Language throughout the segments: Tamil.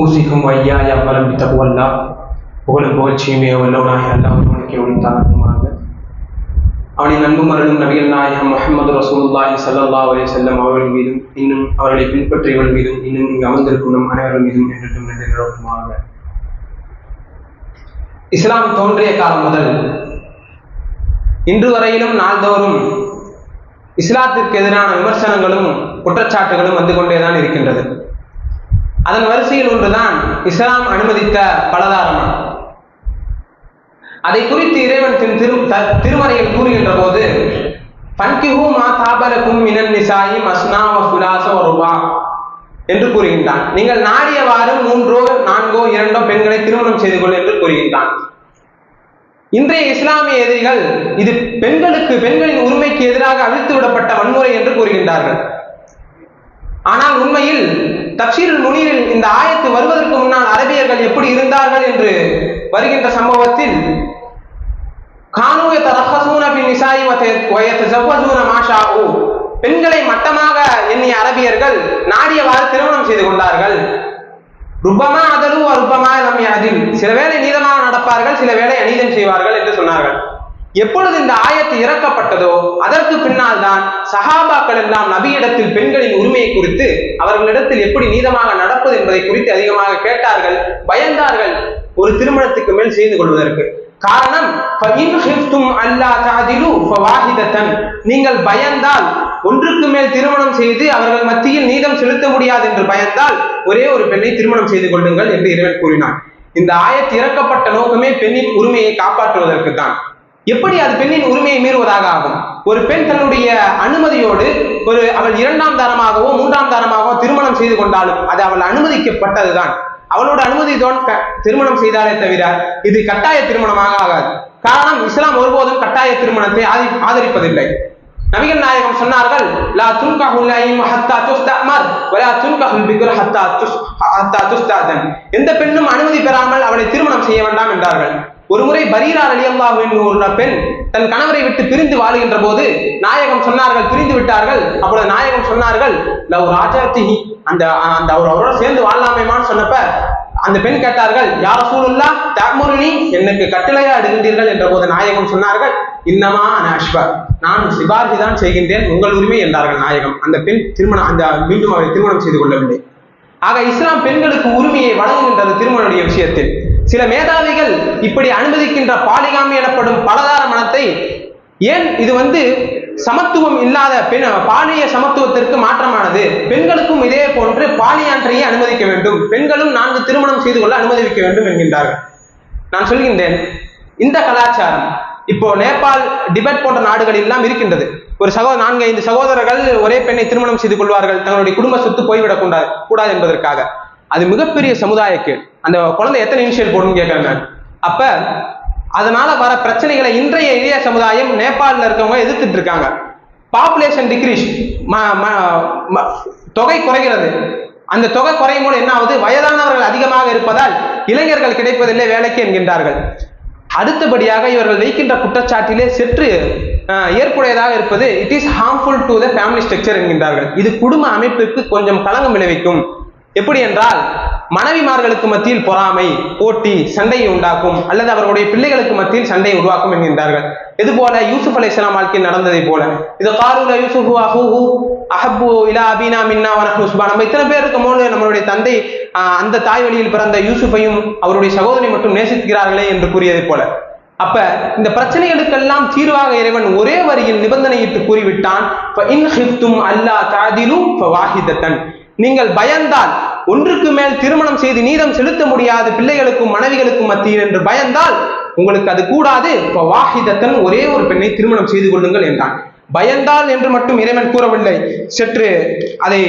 ஊசிக்கும் ஐயா எவ்வளவு தகுவல்லா புகழும் புகழ்ச்சியுமே உள்ளவனாய் அல்லாஹ் உனக்கே உரித்தாகுமாக அவனின் அன்பு மரணும் நபிகள் நாயகம் முகமது ரசூலுல்லாஹி ஸல்லல்லாஹு அலே செல்லம் அவர்கள் மீதும் இன்னும் அவர்களை பின்பற்றியவர்கள் மீதும் இன்னும் இங்கு அமர்ந்திருக்கும் நம் அனைவர்கள் மீதும் என்றும் நன்றி இஸ்லாம் தோன்றிய காலம் முதல் இன்று வரையிலும் நாள்தோறும் இஸ்லாத்திற்கு எதிரான விமர்சனங்களும் குற்றச்சாட்டுகளும் வந்து கொண்டேதான் இருக்கின்றது. அதன் வரிசையில் ஒன்றுதான் இஸ்லாம் அனுமதித்த பலதாரமம் அதை குறித்து இறைவன் திரு திரு- த- திருமறையில் கூறுகின்ற போது பன்கிஹூ மா தாபரக்கும் மினன் நிசாயி மஸ்னா சுலாச வ என்று கூறுகின்றான். நீங்கள் நாடியவாறு மூன்றோ நான்கோ இரண்டோ பெண்களை திருமணம் செய்து கொள் என்று கூறுகின்றான். இன்றைய இஸ்லாமிய எதிரிகள் இது பெண்களுக்கு பெண்களின் உரிமைக்கு எதிராக அழித்து விடப்பட்ட வன்முறை என்று கூறுகின்றார்கள். ஆனால் உண்மையில் தப்சீருல் முனீரில் இந்த ஆயத்து வருவதற்கு முன்னால் அரபியர்கள் எப்படி இருந்தார்கள் என்று வருகின்ற சம்பவத்தில் கானு யதரஹஸூன பின் நிசாயி வ யதஸவ்வஜூன பெண்களை மட்டமாக எண்ணிய அரபியர்கள் நாடியவாறு திருமணம் செய்து கொண்டார்கள். ருப்பமா அதலு ருப்பமா லம் அதில் சில வேளை நீதமாக நடப்பார்கள் சில வேளை அநீதம் செய்வார்கள் என்று சொன்னார்கள். எப்பொழுது இந்த ஆயத்து இறக்கப்பட்டதோ அதற்கு பின்னால் தான் சஹாபாக்கள் எல்லாம் நபியிடத்தில் பெண்களின் உரிமையை குறித்து அவர்களிடத்தில் எப்படி நீதமாக நடப்பது என்பதை குறித்து அதிகமாக கேட்டார்கள் பயந்தார்கள் ஒரு திருமணத்துக்கு மேல் செய்து கொள்வதற்கு. காரணம் நீங்கள் பயந்தால் ஒன்றுக்கு மேல் திருமணம் செய்து அவர்கள் மத்தியில் நீதம் செலுத்த முடியாது என்று பயந்தால் ஒரே ஒரு பெண்ணை திருமணம் செய்து கொள்ளுங்கள் என்று இறைவன் கூறினான். இந்த ஆயத்து இறக்கப்பட்ட நோக்கமே பெண்ணின் உரிமையை காப்பாற்றுவதற்கு தான் எப்படி அது பெண்ணின் உரிமையை மீறுவதாக ஆகும்? ஒரு பெண் தன்னுடைய அனுமதியோடு ஒரு அவள் இரண்டாம் தரமாகவோ மூன்றாம் தரமாகவோ திருமணம் செய்து கொண்டாலும் அது அவள் அனுமதிக்கப்பட்டதுதான். அவளோட அனுமதி தான் திருமணம் செய்தாலே தவிர இது கட்டாய திருமணமாக ஆகாது. காரணம் இஸ்லாம் ஒருபோதும் கட்டாய திருமணத்தை ஆதி- ஆதரிப்பதில்லை. நபிகள் நாயகம் சொன்னார்கள் லா துன்கஹுல் ஐம் ஹத்தா துஸ்தமர் வலா துன்கஹுல் ஹத்தா துஸ் ஹத்தா துஸ்தாதன். எந்த பெண்ணும் அனுமதி பெறாமல் அவளை திருமணம் செய்ய வேண்டாம் என்றார்கள். ஒருமுறை பரீரா ரலியல்லாஹு என்று ஒரு பெண் தன் கணவரை விட்டு பிரிந்து வாழுகின்ற போது நாயகம் சொன்னார்கள் பிரிந்து விட்டார்கள். அப்பொழுது நாயகம் சொன்னார்கள் லவ் ராஜாத்திஹி அந்த அந்த அவர் அவரோட சேர்ந்து வாழலாமேமான்னு சொன்னப்ப அந்த பெண் கேட்டார்கள் யார் சூழல்லா தமுருனி எனக்கு கட்டளையா எடுக்கின்றீர்கள் என்ற போது நாயகம் சொன்னார்கள் இன்னமா அஷ்பா நான் சிபார்த்தி தான் செய்கின்றேன் உங்கள் உரிமை என்றார்கள் நாயகம். அந்த பெண் திருமணம் அந்த மீண்டும் அவரை திருமணம் செய்து கொள்ளவில்லை. ஆக இஸ்லாம் பெண்களுக்கு உரிமையை வழங்குகின்றது திருமணனுடைய விஷயத்தில். சில மேதாவிகள் இப்படி அனுமதிக்கின்ற பாலிகாமி எனப்படும் பலதார மனத்தை ஏன் இது வந்து சமத்துவம் இல்லாத பெண் பாலிய சமத்துவத்திற்கு மாற்றமானது? பெண்களுக்கும் இதே போன்று பாலியான்றையே அனுமதிக்க வேண்டும். பெண்களும் நான்கு திருமணம் செய்து கொள்ள அனுமதிக்க வேண்டும் என்கின்றார்கள். நான் சொல்கின்றேன் இந்த கலாச்சாரம் இப்போ நேபாள் டிபெட் போன்ற நாடுகள் எல்லாம் இருக்கின்றது. ஒரு சகோ நான்கு ஐந்து சகோதரர்கள் ஒரே பெண்ணை திருமணம் செய்து கொள்வார்கள். தங்களுடைய குடும்ப சொத்து போய்விடக் கூடாது கூடாது என்பதற்காக. அது மிகப்பெரிய சமுதாயக்கு அந்த குழந்தை எத்தனை இனிஷியல் போடணும்னு கேட்குறாங்க அப்ப அதனால வர பிரச்சனைகளை இன்றைய இளைய சமுதாயம் நேபாளில் இருக்கவங்க எதிர்த்துட்டு இருக்காங்க. பாப்புலேஷன் டிக்ரீஸ் தொகை குறைகிறது. அந்த தொகை குறையும் போது என்ன ஆகுது? வயதானவர்கள் அதிகமாக இருப்பதால் இளைஞர்கள் கிடைப்பதில்லை வேலைக்கு என்கின்றார்கள். அடுத்தபடியாக இவர்கள் வைக்கின்ற குற்றச்சாட்டிலே சற்று ஏற்புடையதாக இருப்பது it is harmful to the family structure என்கின்றார்கள். இது குடும்ப அமைப்பிற்கு கொஞ்சம் களங்கம் விளைவிக்கும். எப்படி என்றால் மனைவிமார்களுக்கு மத்தியில் பொறாமை போட்டி சண்டையை உண்டாக்கும் அல்லது அவர்களுடைய பிள்ளைகளுக்கு மத்தியில் சண்டையை உருவாக்கும் என்கின்றார்கள். இது போல யூசுப் அலை இஸ்லாம் வாழ்க்கையில் நடந்ததை போல இது காரூல யூசுஃபு அஹூஹு அஹபு இலா அபினா மின்னா வனஹ்னு நம்ம இத்தனை பேர் இருக்கும் போது நம்மளுடைய தந்தை அந்த தாய் வழியில் பிறந்த யூசுஃபையும் அவருடைய சகோதரி மட்டும் நேசிக்கிறார்களே என்று கூறியதை போல. அப்ப இந்த பிரச்சனைகளுக்கெல்லாம் தீர்வாக இறைவன் ஒரே வரியில் நிபந்தனையிட்டு கூறிவிட்டான் அல்லா தாதிலும் வாஹிதத்தன். நீங்கள் பயந்தால் ஒன்றுக்கு மேல் திருமணம் செய்து நீதம் செலுத்த முடியாது பிள்ளைகளுக்கும் மனைவிகளுக்கும் மத்தியில் என்று பயந்தால் உங்களுக்கு அது கூடாது. வாஹிதத்தன் ஒரே ஒரு பெண்ணை திருமணம் செய்து கொள்ளுங்கள் என்றான். பயந்தால் என்று மட்டும் இறைவன் கூறவில்லை. சற்று அதை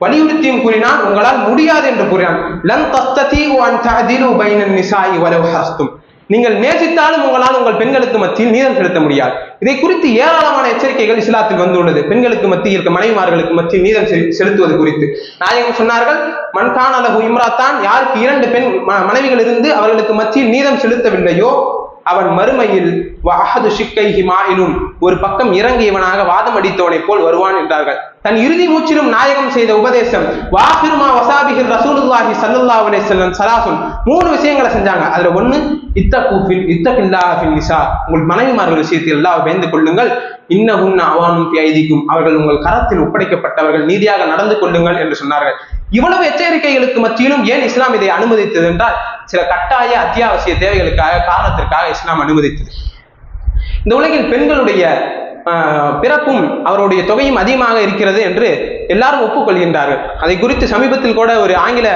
வலியுறுத்தியும் கூறினான். உங்களால் முடியாது என்று கூறினான். லன் தஸ்ததி அன் தஅதிலு பைனன் நிசாஇ வலவ் ஹஸ்தும். நீங்கள் நேசித்தாலும் உங்களால் உங்கள் பெண்களுக்கு மத்தியில் நீதம் செலுத்த முடியாது. இதை குறித்து ஏராளமான எச்சரிக்கைகள் இஸ்லாத்தில் வந்துள்ளது. பெண்களுக்கு மத்தியில் மனைவிமார்களுக்கு மத்தியில் நீதம் செலு- செலுத்துவது குறித்து. நாயகம் சொன்னார்கள் மன்கான் அலகு இம்ராத்தான் யாருக்கு இரண்டு பெண் மனைவிகள் இருந்து அவர்களுக்கு மத்தியில் நீதம் செலுத்தவில்லையோ அவன் மறுமையில் வாஹது ஷிக்கை ஹிமாயினும் ஒரு பக்கம் இறங்கியவனாக வாதம் அடித்தவனைப் போல் வருவான் என்றார்கள். தன் இறுதி மூச்சிலும் நாயகம் செய்த உபதேசம் வாஹிருமா வசாபிகிர் ரசூலுல்லாஹி ரசூலுல்லாஹி ஸல்லல்லாஹு அலைஹி வஸல்லம் சலாசுன் மூணு விஷயங்களை செஞ்சாங்க. அதுல ஒண்ணு இத்தகுஃபில் இத்தகில்லாஹ் ஃபில் நிசா உங்கள் மனைவிமார்கள் விஷயத்தில் எல்லாம் பயந்து கொள்ளுங்கள். இன்னஹும் அவானும் ஐதிக்கும் அவர்கள் உங்கள் கரத்தில் ஒப்படைக்கப்பட்டவர்கள் நீதியாக நடந்து கொள்ளுங்கள் என்று சொன்னார்கள். இவ்வளவு எச்சரிக்கைகளுக்கு மத்தியிலும் ஏன் இஸ்லாம் இதை அனுமதித்தது என்றால் சில கட்டாய அத்தியாவசிய தேவைகளுக்காக காரணத்திற்காக இஸ்லாம் அனுமதித்தது. இந்த உலகில் பெண்களுடைய பிறப்பும் அவருடைய தொகையும் அதிகமாக இருக்கிறது என்று எல்லாரும் ஒப்புக்கொள்கின்றார்கள். அதை குறித்து சமீபத்தில் கூட ஒரு ஆங்கில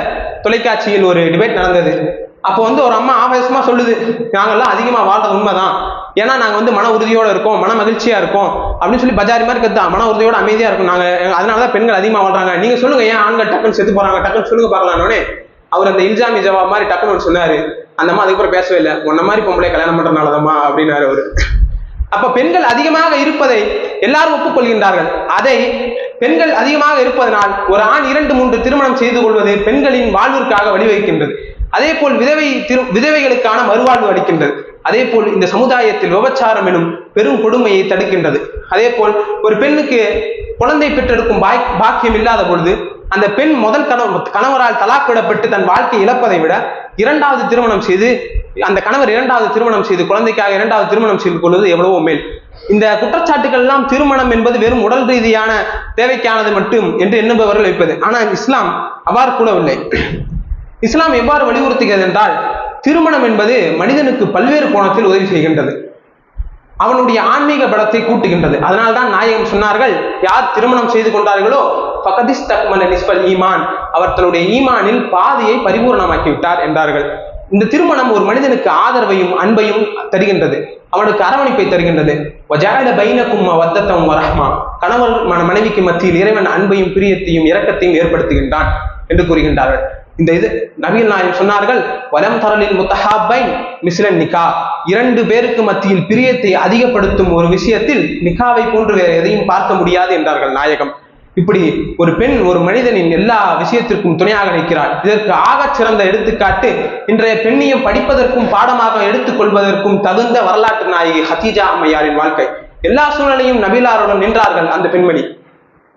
தொலைக்காட்சியில் ஒரு டிபேட் நடந்தது. அப்போ வந்து ஒரு அம்மா ஆவேசமாக சொல்லுது நாங்கள்லாம் அதிகமாக வாழ்றது உண்மைதான். ஏன்னா நாங்கள் வந்து மன உறுதியோட இருக்கோம் மன மகிழ்ச்சியா இருக்கோம். அப்படின்னு சொல்லி பஜாரி மாதிரி கத்தா மன உறுதியோட அமைதியா இருக்கும். நாங்க அதனாலதான் பெண்கள் அதிகமாக வாழ்றாங்க. நீங்க சொல்லுங்க ஏன் ஆண்கள் டக்குன்னு செத்து போறாங்க? டக்குன்னு சொல்லுங்க பார்க்கலாம்னே. அவர் அந்த இல்ஜாமி ஜவாப் மாதிரி டக்குன்னு சொன்னார் சொன்னாரு. அந்த அம்மா அதுக்கப்புறம் பேசவே இல்லை. உன்ன மாதிரி பொம்பளை கல்யாணம் பண்றதுனாலதாம்மா அப்படின்னாரு அவரு. அப்ப பெண்கள் அதிகமாக இருப்பதை எல்லாரும் ஒப்புக்கொள்கின்றார்கள். அதை பெண்கள் அதிகமாக இருப்பதனால் ஒரு ஆண் இரண்டு மூன்று திருமணம் செய்து கொள்வது பெண்களின் வாழ்விற்காக வழிவகுக்கின்றது. அதே போல் விதவை திரு விதவைகளுக்கான மறுவாழ்வு அளிக்கின்றது. அதே போல் இந்த சமுதாயத்தில் விபச்சாரம் எனும் பெரும் கொடுமையை தடுக்கின்றது. அதே போல் ஒரு பெண்ணுக்கு குழந்தை பெற்றெடுக்கும் பாக் பாக்கியம் இல்லாத பொழுது அந்த பெண் முதல் கணவ கணவரால் தலாக்கிடப்பட்டு தன் வாழ்க்கை இழப்பதை விட இரண்டாவது திருமணம் செய்து அந்த கணவர் இரண்டாவது திருமணம் செய்து குழந்தைக்காக இரண்டாவது திருமணம் செய்து கொள்வது எவ்வளவோ மேல். இந்த குற்றச்சாட்டுகள் எல்லாம் திருமணம் என்பது வெறும் உடல் ரீதியான தேவைக்கானது மட்டும் என்று எண்ணுபவர்கள் வைப்பது ஆனால் இஸ்லாம் அவ்வாறு கூடவில்லை இஸ்லாம் எவ்வாறு வலியுறுத்துகிறது என்றால் திருமணம் என்பது மனிதனுக்கு பல்வேறு கோணத்தில் உதவி செய்கின்றது. அவனுடைய ஆன்மீக பலத்தை கூட்டுகின்றது. அதனால்தான் நாயகம் சொன்னார்கள் யார் திருமணம் செய்து கொண்டார்களோ பகதிஸ் தக்மல நிஸ்பல் ஈமான். அவர் தன்னுடைய ஈமானில் பாதியை பரிபூர்ணமாக்கிவிட்டார் என்றார்கள். இந்த திருமணம் ஒரு மனிதனுக்கு ஆதரவையும் அன்பையும் தருகின்றது. அவனுக்கு அரவணைப்பை தருகின்றது. வஜால பைனக்கும் வத்தத்தம் வரஹ்மா. கணவன் மன- மனைவிக்கு மத்தியில் இறைவன் அன்பையும் பிரியத்தையும் இரக்கத்தையும் ஏற்படுத்துகின்றான் என்று கூறுகின்றார்கள். இந்த இது நவீன் நாயகம் சொன்னார்கள் வலம் தரலில் முத்தஹாபை மிஸ்லன் நிகா. இரண்டு பேருக்கு மத்தியில் பிரியத்தை அதிகப்படுத்தும் ஒரு விஷயத்தில் நிகாவை போன்று வேறு எதையும் பார்க்க முடியாது என்றார்கள் நாயகம். இப்படி ஒரு பெண் ஒரு மனிதனின் எல்லா விஷயத்திற்கும் துணையாக நிற்கிறாள். இதற்கு ஆகச் சிறந்த எடுத்துக்காட்டு இன்றைய பெண்ணியம் படிப்பதற்கும் பாடமாக எடுத்துக்கொள்வதற்கும் தகுந்த வரலாற்று நாயகி ஹதீஜா அம்மையாரின் வாழ்க்கை. எல்லா சூழ்நிலையும் நபிலாருடன் நின்றார்கள் அந்த பெண்மணி.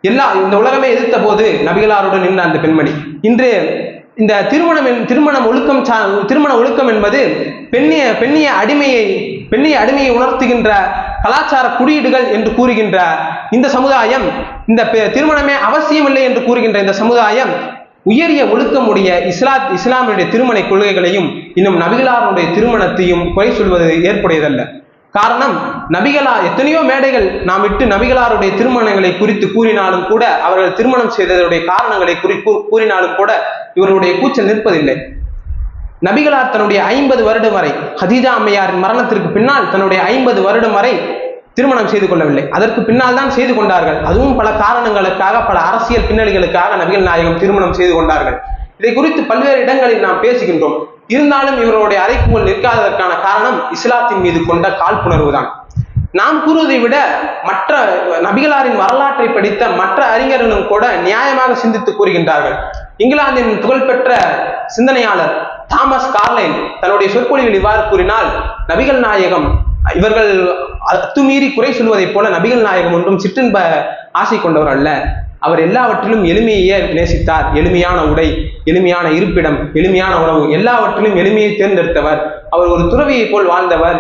எல்லா இந்த உலகமே எதிர்த்த போது நபிகளாருடன் நின்ற அந்த பெண்மணி. இன்று இந்த திருமணம் என்- திருமணம் ஒழுக்கம் சா திருமண ஒழுக்கம் என்பது பெண்ணிய பெண்ணிய அடிமையை பெண்ணிய அடிமையை உணர்த்துகின்ற கலாச்சார குறியீடுகள் என்று கூறுகின்ற இந்த சமுதாயம் இந்த பெ- திருமணமே அவசியமில்லை என்று கூறுகின்ற இந்த சமுதாயம் உயரிய ஒழுக்கமுடைய இஸ்லாத் இஸ்லாமியுடைய திருமண கொள்கைகளையும் இன்னும் நபிகளாருடைய திருமணத்தையும் குறை சொல்வது ஏற்புடையதல்ல. காரணம் நபிகளா எத்தனையோ மேடைகள் நாம் விட்டு நபிகளாருடைய திருமணங்களை குறித்து கூறினாலும் கூட அவர்கள் திருமணம் செய்ததனுடைய காரணங்களை குறி கூறினாலும் கூட இவர்களுடைய கூச்சல் நிற்பதில்லை. நபிகளார் தன்னுடைய ஐம்பது வருடம் வரை ஹதீஜா அம்மையாரின் மரணத்திற்கு பின்னால் தன்னுடைய ஐம்பது வருடம் வரை திருமணம் செய்து கொள்ளவில்லை. அதற்கு பின்னால் தான் செய்து கொண்டார்கள். அதுவும் பல காரணங்களுக்காக பல அரசியல் பின்னணிகளுக்காக நபிகள் நாயகம் திருமணம் செய்து கொண்டார்கள். இதை குறித்து பல்வேறு இடங்களில் நாம் பேசுகின்றோம். இருந்தாலும் இவர்களுடைய அறைக்குள் நிற்காததற்கான காரணம் இஸ்லாத்தின் மீது கொண்ட காழ்ப்புணர்வு தான் நாம் கூறுவதை விட மற்ற நபிகளாரின் வரலாற்றை படித்த மற்ற அறிஞர்களும் கூட நியாயமாக சிந்தித்து கூறுகின்றார்கள். இங்கிலாந்தின் புகழ்பெற்ற சிந்தனையாளர் தாமஸ் கார்லைன் தன்னுடைய சொற்பொழிவில் இவ்வாறு கூறினால் நபிகள் நாயகம் இவர்கள் அத்துமீறி குறை சொல்வதைப் போல நபிகள் நாயகம் ஒன்றும் சிற்றின்ப ஆசை கொண்டவர் அல்ல. அவர் எல்லாவற்றிலும் எளிமையே நேசித்தார். எளிமையான உடை எளிமையான இருப்பிடம் எளிமையான உணவு எல்லாவற்றிலும் எளிமையை தேர்ந்தெடுத்தவர். அவர் ஒரு துறவியைப் போல் வாழ்ந்தவர்.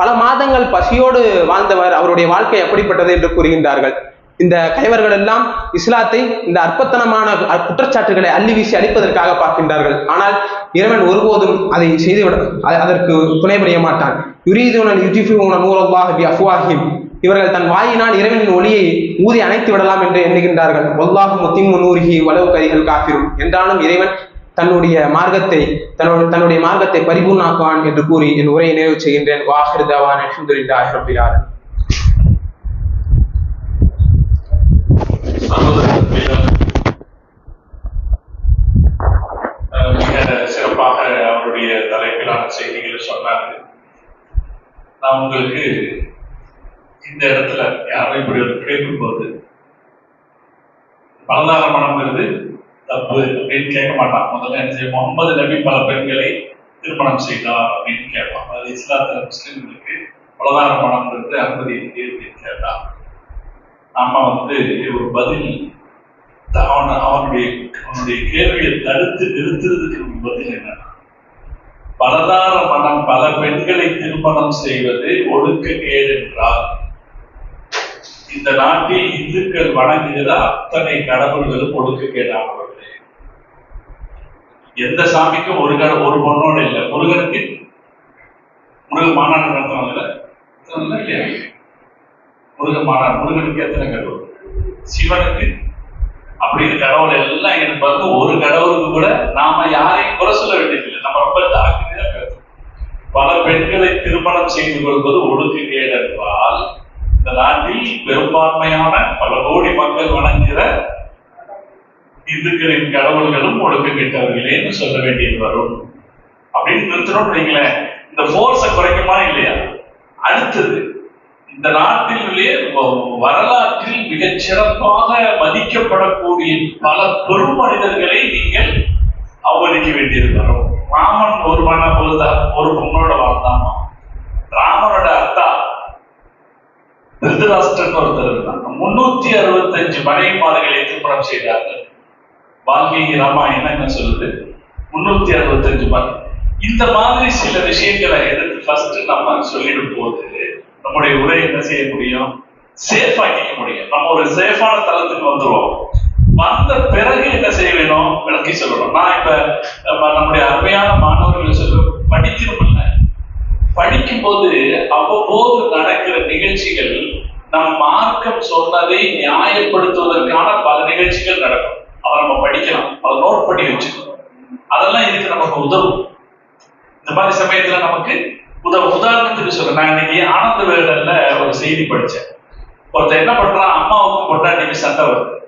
பல மாதங்கள் பசியோடு வாழ்ந்தவர். அவருடைய வாழ்க்கை எப்படிப்பட்டது என்று கூறுகின்றார்கள். இந்த கைவர்கள் எல்லாம் இஸ்லாத்தை இந்த அற்பத்தனமான குற்றச்சாட்டுகளை அள்ளி வீசி அளிப்பதற்காக பார்க்கின்றார்கள். ஆனால் இறைவன் ஒருபோதும் அதை செய்துவிட அதற்கு துணை புரிய மாட்டான். யுரீதுனல் யுஜிஃபுன நூறல்லாஹ் பி அஃப்வாஹிம். இவர்கள் தன் வாயினால் இறைவனின் ஒளியை ஊதி அணைத்து விடலாம் என்று எண்ணுகின்றார்கள். வல்லாஹு முத்திம்மு நூரிஹி வளவு கைகள் காப்பிரும் என்றாலும் இறைவன் தன்னுடைய மார்க்கத்தை தன்னுடைய தன்னுடைய மார்க்கத்தை பரிபூர்ணாக்குவான் என்று கூறி என் உரையை நிறைவு செய்கின்றேன். வாஹிர் தவான் அல்ஹம்துலில்லாஹி ரப்பில் சிறப்பாக அவருடைய தலைப்பிலான செய்திகளை சொன்னார்கள். நான் உங்களுக்கு இந்த இடத்துல யாரும் இப்படி ஒரு போது பலதார மனம் வருது தப்பு அப்படின்னு கேட்க மாட்டான். முதல்ல என்ன செய்ய முகமது நபி பல பெண்களை திருமணம் செய்தார் அப்படின்னு கேட்பான். அது இஸ்லாத்துல முஸ்லிம்களுக்கு பலதார மனம் மனம்ங்கிறது அனுமதி இருக்கு அப்படின்னு கேட்டான். நம்ம வந்து ஒரு பதில் அவன் அவனுடைய அவனுடைய கேள்வியை தடுத்து நிறுத்துறதுக்கு பதில் என்னன்னா பலதார மனம் பல பெண்களை திருமணம் செய்வது ஒழுக்க கேடு என்றால் இந்த நாட்டில் இந்துக்கள் வணங்குகிற அத்தனை கடவுள்களும் ஒழுக்கக்கேடானவர்களே எந்த சாமிக்கும் ஒரு கடவுள் ஒரு பொண்ணோட இல்லை. முருகனுக்கு? முருகன் மாநாடு நடத்துவாங்கல்ல? நடத்துவாங்கல்ல இல்லையா? முருகன் மாநாடு முருகனுக்கு எத்தனை கடவுள்? சிவனுக்கு? அப்படின்னு கடவுள் எல்லாம் எனக்கு வந்து ஒரு கடவுளுக்கு கூட நாம யாரையும் குறை சொல்ல வேண்டியதில்லை. நம்ம ரொம்ப ஜாக்கிரதையா பேசணும். பல பெண்களை திருமணம் செய்து கொள்வது ஒடுக்குகேடு என்றால் இந்த நாட்டில் பெரும்பான்மையான பல கோடி மக்கள் வணங்குகிற இந்துக்களின் கடவுள்களும் ஒடுக்க சொல்ல வேண்டியது வரும். அப்படின்னு நிறுத்தணும் வைங்களேன் இந்த போர்ஸை குறைக்குமா இல்லையா? அடுத்தது இந்த நாட்டிலே வ- வரலாற்றில் மிகச் சிறப்பாக மதிக்கப்படக்கூடிய பல பெரும் மனிதர்களை நீங்கள் அவமதிக்க வேண்டியது வரும். ராமன் ஒரு மன பொழுதா? ஒரு பொண்ணோட வாழ்ந்தாமா திருதராஷ்டிரன் ஒருத்தர் இருந்தாங்க முன்னூத்தி அறுபத்தஞ்சு மனைவிமார்களை திருமணம் செய்தார்கள். வால்மீகி ராமாயணம் என்ன சொல்லுது? முன்னூத்தி அறுபத்தஞ்சு மனை இந்த மாதிரி சில விஷயங்களை எடுத்து ஃபர்ஸ்ட் நம்ம சொல்லிடும் போது நம்முடைய உரை என்ன செய்ய முடியும்? சேஃப் ஆக்கிக்க முடியும். நம்ம ஒரு சேஃபான தளத்துக்கு வந்துருவோம். வந்த பிறகு என்ன செய்ய வேணும்? விளக்கி சொல்லணும். நான் இப்ப நம்ம நம்முடைய அருமையான மாணவர்கள் சொல்ல படிக்கும்போது அவ்வப்போது நடக்கிற நிகழ்ச்சிகள் நம் மார்க்கம் சொன்னதை நியாயப்படுத்துவதற்கான பல நிகழ்ச்சிகள் நடக்கும். அதை நம்ம படிக்கலாம். அதை நோட் பண்ணி வச்சுக்கணும். அதெல்லாம் இதுக்கு நமக்கு உதவும்? இந்த மாதிரி சமயத்துல நமக்கு உதவ உதாரணத்துக்கு சொல்றேன். நான் இன்னைக்கு ஆனந்த வேடல்ல ஒரு செய்தி படிச்சேன். ஒருத்தர் என்ன பண்றான்? அம்மாவுக்கும் பொண்டாட்டிக்கு சண்டை வருது.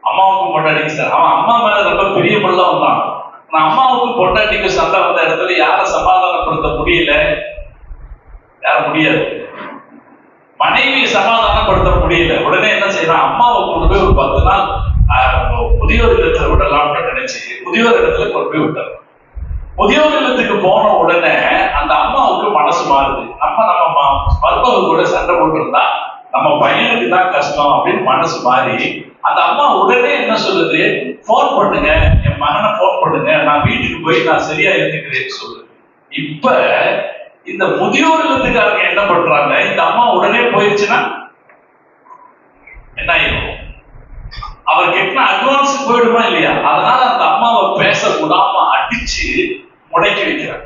அம்மாவுக்கும் பொண்டாட்டிக்கு சண்டை. அவன் அம்மா மேல ரொம்ப பிரியமுள்ள வந்தான். அம்மாவுக்கும் பொண்டாட்டிக்கும் சண்டை வந்த இடத்துல யார சமாதானப்படுத்த முடியல? யார முடியாது. மனைவி சமாதானப்படுத்த முடியல. உடனே என்ன செய்யறான்? அம்மாவை கொண்டு போய் ஒரு பத்து நாள் முதியோர் இல்லத்துல விடலாம்னு நினைச்சு முதியோர் இடத்துல கொண்டு போய் விட்டார் முதியோர் இல்லத்துக்கு போன உடனே அந்த அம்மாவுக்கு மனசு மாறுது. நம்ம நம்ம ம- மருமக கூட சண்டை போட்டிருந்தா நம்ம பையனுக்கு தான் கஷ்டம் அப்படின்னு மனசு மாறி அந்த அம்மா உடனே என்ன சொல்லுது? ஃபோன் பண்ணுங்க. என் மகனை ஃபோன் பண்ணுங்க. நான் வீட்டுக்கு போய் நான் சரியா இருந்துக்கிறேன்னு சொல்லு. இப்ப இந்த முதியோர் இல்லத்துக்காரங்க என்ன பண்றாங்க? இந்த அம்மா உடனே போயிடுச்சுன்னா என்ன ஆயிரும்? அவர் கெட்டின அட்வான்ஸ் போயிடுமா இல்லையா? அதனால அந்த அம்மாவை பேச விடாம அடிச்சு முடக்கி வைக்கிறார்.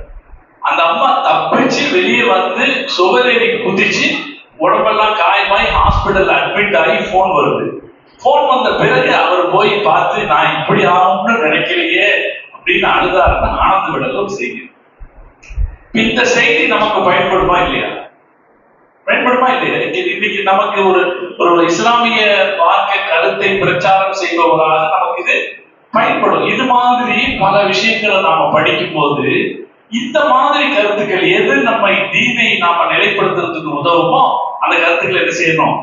அந்த அம்மா தப்பிச்சு வெளியே வந்து சுவரேறி குதிச்சு உடம்பெல்லாம் காயமாயி ஹாஸ்பிட்டல் அட்மிட் ஆகி போன் வருது. போன் வந்த பிறகு அவர் போய் பார்த்து நான் இப்படி ஆகும்னு நினைக்கலையே அப்படின்னு அழுதாருன்னு ஆனந்த விடலும் செய்யுது இந்த செய்தி நமக்கு பயன்படுமா இல்லையா? பயன்படுமா இல்லையா? இன்னைக்கு இன்னைக்கு நமக்கு ஒரு ஒரு இஸ்லாமிய மார்க்க கருத்தை பிரச்சாரம் செய்பவராக நமக்கு இது பயன்படும். இது மாதிரி பல விஷயங்களை நாம படிக்கும் போது இந்த மாதிரி கருத்துக்கள் எது நம்மை தீனை நாம நிலைப்படுத்துறதுக்கு உதவுமோ அந்த கருத்துக்களை என்ன செய்யணும்?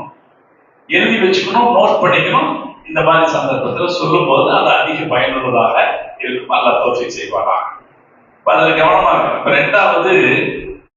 எழுதி வச்சுக்கணும் நோட் பண்ணிக்கணும். இந்த மாதிரி சந்தர்ப்பத்தில் சொல்லும் போது அது அதிக பயனுள்ளதாக இருக்கும். அல்ல தோற்றி செய்வானா அதில் கவனமாக கவனமா ரெண்டாவது